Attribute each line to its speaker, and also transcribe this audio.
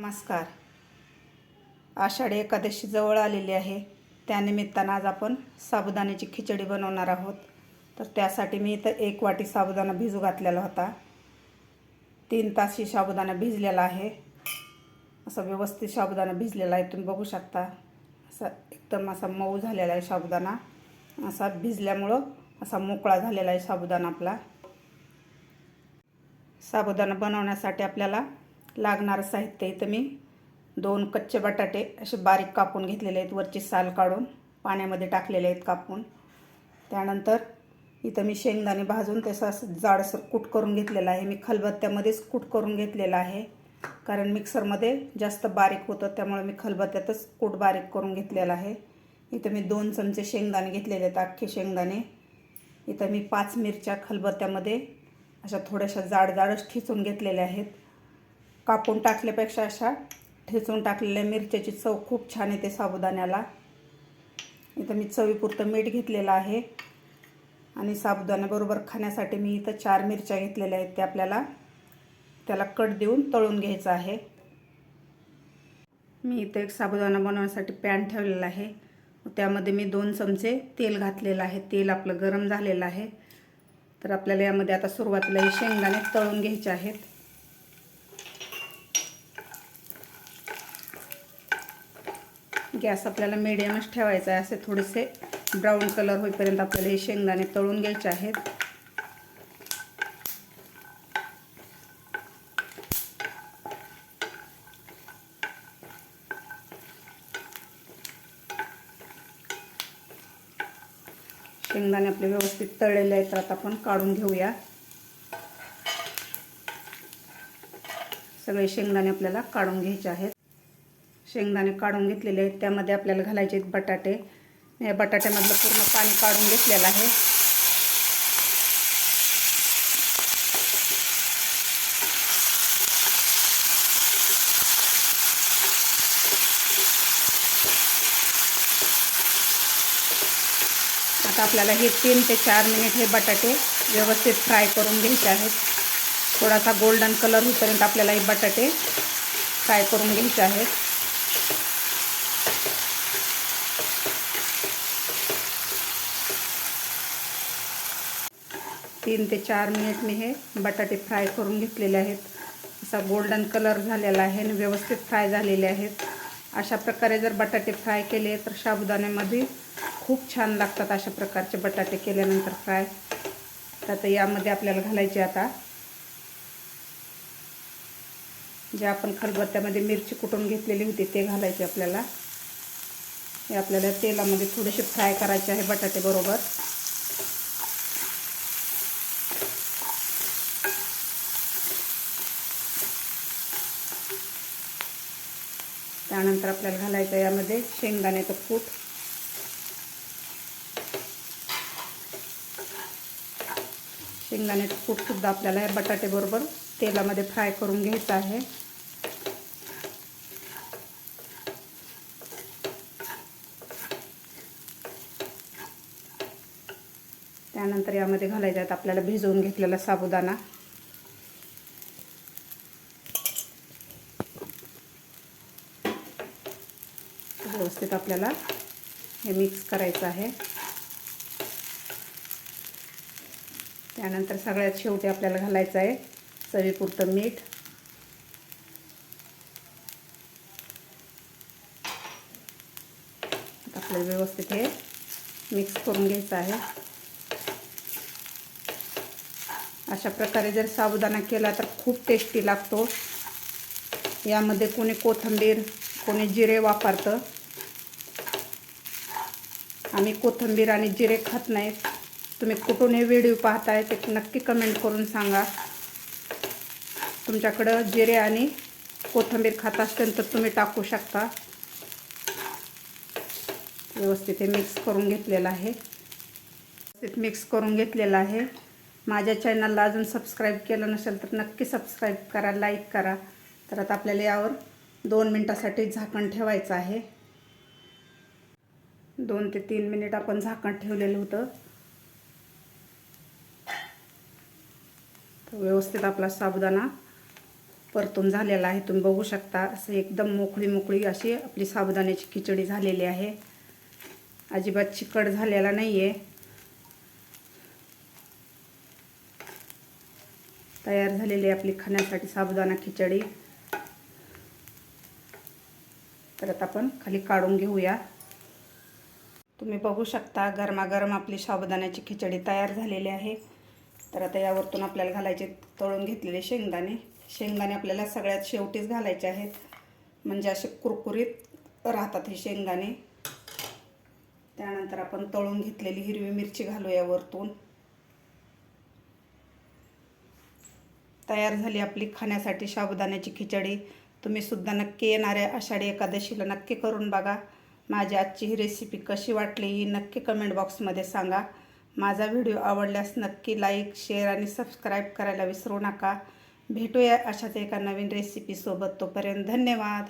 Speaker 1: नमस्कार. आषाढी एकादशी जवळ आलेली आहे. त्यानिमित्तानं आज आपण साबुदाण्याची खिचडी बनवणार आहोत. तर त्यासाठी मी इथं एक वाटी साबुदाणा भिजू घातलेला होता. तीन तास ही साबुदाणा भिजलेला आहे. असा व्यवस्थित साबुदाणा भिजलेला आहे. तुम्ही बघू शकता. असा एकदम असा मऊ झालेला आहे साबुदाणा. असा भिजल्यामुळं असा मोकळा झालेला आहे साबुदाणा आपला. साबुदाणा बनवण्यासाठी आपल्याला लागणारं साहित्य इथं मी. दोन कच्चे बटाटे असे बारीक कापून घेतलेले आहेत वरची साल काढून पाण्यामध्ये टाकलेले आहेत कापून. त्यानंतर इथं मी शेंगदाणे भाजून तसं असं जाडसर कूट करून घेतलेलं आहे. मी खलबत्त्यामध्येच कूट करून घेतलेलं आहे. कारण मिक्सरमध्ये जास्त बारीक होतं त्यामुळे मी खलबत्त्यातच कूट बारीक करून घेतलेला आहे. इथं मी दोन चमचे शेंगदाणे घेतलेले आहेत अख्खे शेंगदाणे. इथं मी पाच मिरच्या खलबत्त्यामध्ये अशा थोड्याशा जाड जाडच ठिचून घेतलेल्या आहेत. कापून टाकल्यापेक्षा अशा ठेचून टाकलेल्या मिरच्याची चव खूप छान येते साबुदाण्याला. इथं मी चवीपुरतं मीठ घेतलेलं आहे. आणि साबुदाण्याबरोबर खाण्यासाठी मी इथं चार मिरच्या घेतलेल्या आहेत त्या आपल्याला त्याला कट देऊन तळून घ्यायचं आहे. मी इथं एक साबुदाणा बनवण्यासाठी पॅन ठेवलेला आहे. त्यामध्ये मी दोन चमचे तेल घातलेलं आहे. तेल आपलं गरम झालेलं आहे. तर आपल्याला यामध्ये आता सुरुवातीला हे शेंगदाणे तळून घ्यायचे आहेत. गॅस आपल्याला मिडियमच ठेवायचा आहे. असे थोडेसे ब्राऊन कलर होईपर्यंत आपल्याला हे शेंगदाणे तळून घ्यायचे आहेत. शेंगदाणे आपले व्यवस्थित तळलेले आहेत. तर आता आपण काढून घेऊया. सगळे शेंगदाणे आपल्याला काढून घ्यायचे आहेत. शेंगदाणे काढून घेतलेले आहेत. त्यामध्ये आपल्याला घालायचे आहेत बटाटे. या बटाट्यामधलं पूर्ण पाणी काढून घेतलेलं आहे. आता आपल्याला हे तीन ते चार मिनिट हे बटाटे व्यवस्थित फ्राय करून घ्यायचे आहेत. थोडासा गोल्डन कलर होईपर्यंत आपल्याला हे बटाटे फ्राय करून घ्यायचे आहेत. तीन ते चार मिनिट मी हे बटाटे फ्राय करून घेतलेले आहेत. असा गोल्डन कलर झालेला आहे आणि व्यवस्थित फ्राय झालेले आहेत. अशा प्रकारे जर बटाटे फ्राय केले तर साबुदाण्यामध्ये खूप छान लागतात अशा प्रकारचे बटाटे केल्यानंतर फ्राय. तर आता यामध्ये आपल्याला घालायचे आता. जे आपण खलबत्त्यामध्ये मिरची कुटून घेतलेली होती ते घालायचे आपल्याला. हे आपल्याला तेलामध्ये थोडेसे फ्राय करायचे आहे बटाटे त्यानंतर आपल्याला घालायचं यामध्ये शेंगदाण्याचं कूट शेंगदाण्याचं कूटसुद्धा आपल्याला या बटाटेबरोबर तेलामध्ये फ्राय करून घ्यायचं आहे. त्यानंतर यामध्ये घालायचा आहेत आपल्याला भिजवून घेतलेला साबुदाणा. व्यवस्थित आपल्याला हे मिक्स करायचं आहे. त्यानंतर सगळ्यात शेवटी आपल्याला घालायचं आहे चवीपुरतं मीठ. आपल्याला व्यवस्थित हे मिक्स करून घ्यायचं आहे. अशा प्रकारे जर साबुदाणा केला तर खूप टेस्टी लागतो. यामध्ये कोणी कोथिंबीर कोणी जिरे वापरतं. आम्ही कोथिंबीर आणि जिरे खात नाहीत तुम्ही कुठून हे व्हिडिओ पाहताय ते नक्की कमेंट करून सांगा. तुमच्याकडं जिरे आणि कोथिंबीर खात असेल तर तुम्ही टाकू शकता. व्यवस्थित हे मिक्स करून घेतलेलं आहे. व्यवस्थित मिक्स करून घेतलेलं आहे. माझ्या चॅनलला अजून सबस्क्राईब केलं नसेल तर नक्की सबस्क्राईब करा लाईक करा. तर आता आपल्याला यावर दोन मिनटासाठी झाकण ठेवायचं आहे. दोन ते तीन मिनिट आपण झाकण ठेवलेलं होतं. व्यवस्थित आपला साबुदाणा परतून झालेला आहे. तुम्ही बघू शकता असं एकदम मोकळी मोकळी अशी आपली साबुदाण्याची खिचडी झालेली आहे. अजिबात चिकट झालेला नाही आहे तयार झालेली आहे आपली खाण्यासाठी साबुदाणा खिचडी. परत आपण खाली काढून घेऊया. तुम्ही बघू शकता गरमागरम आपली साबुदाण्याची खिचडी तयार झालेली आहे. तर आता यावरतून आपल्याला घालायचे तळून घेतलेले शेंगदाणे. शेंगदाणे आपल्याला सगळ्यात शेवटीच घालायचे आहेत. म्हणजे असे कुरकुरीत राहतात हे शेंगदाणे. त्यानंतर आपण तळून घेतलेली हिरवी मिरची घालू यावरतून. तयार झाली आपली खाण्यासाठी साबुदाण्याची खिचडी. तुम्ही सुद्धा नक्की येणाऱ्या आषाढी एकादशीला नक्की करून बघा. माझी आजची ही रेसिपी कशी वाटली ही नक्की कमेंट बॉक्समध्ये सांगा. माझा व्हिडिओ आवडल्यास नक्की लाईक शेअर आणि सबस्क्राईब करायला विसरू नका. भेटूया अशाच एका नवीन रेसिपीसोबत तोपर्यंत धन्यवाद.